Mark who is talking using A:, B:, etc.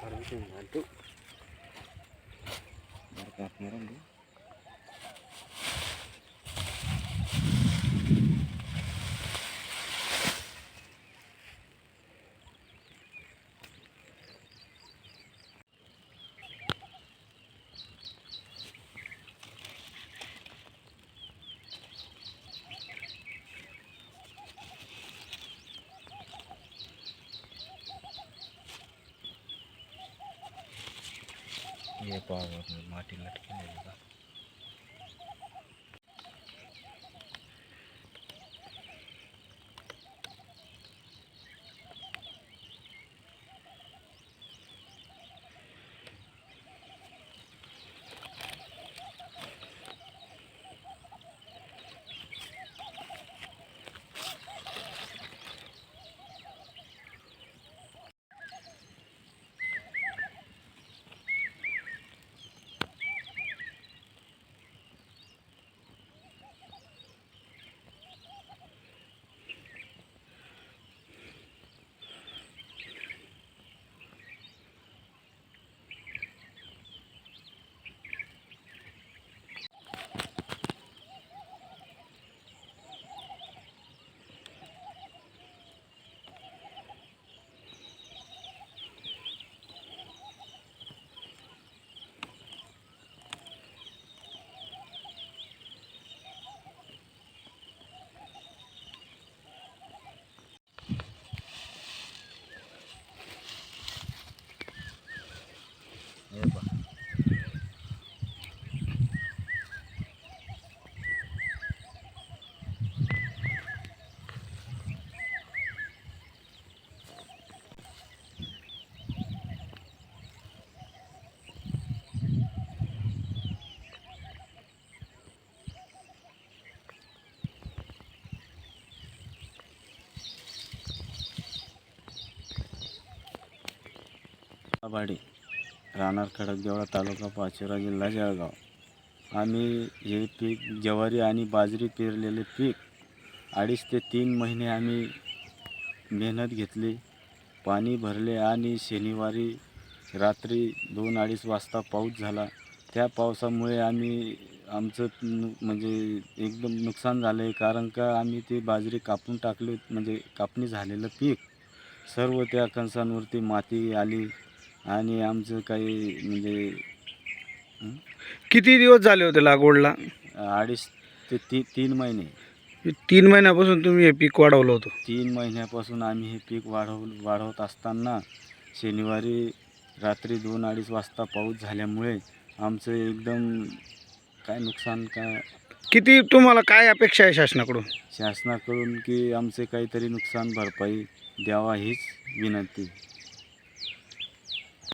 A: Parang siyang ngadto. Barka. पाहा माती लटकेली आहे बघा. वाडी राहणार खडकदेवळा तालुका पाचोरा जिल्हा जळगाव. आम्ही हे पीक ज्वारी आणि बाजरी पेरलेले पीक अडीच ते तीन महिने आम्ही मेहनत घेतली पाणी भरले आणि शनिवारी रात्री दोन अडीच वाजता पाऊस झाला. त्या पावसामुळे आम्ही आमचं म्हणजे एकदम नुकसान झालं आहे कारण का आम्ही ते बाजरी कापून टाकली म्हणजे कापणी झालेलं पीक. सर्व त्या कणसांवरती माती आली. आणि आमचं काही म्हणजे
B: किती दिवस झाले होते लागवडला?
A: अडीच ते ती तीन महिने.
B: तीन महिन्यापासून तुम्ही हे पीक वाढवलं होतं.
A: तीन महिन्यापासून आम्ही हे पीक वाढव वाढवत असताना शनिवारी रात्री दोन अडीच वाजता पाऊस झाल्यामुळे आमचं एकदम काय नुकसान का?
B: किती तुम्हाला काय अपेक्षा आहे शासनाकडून?
A: शासनाकडून की आमचे काहीतरी नुकसान भरपाई द्यावा हीच विनंती.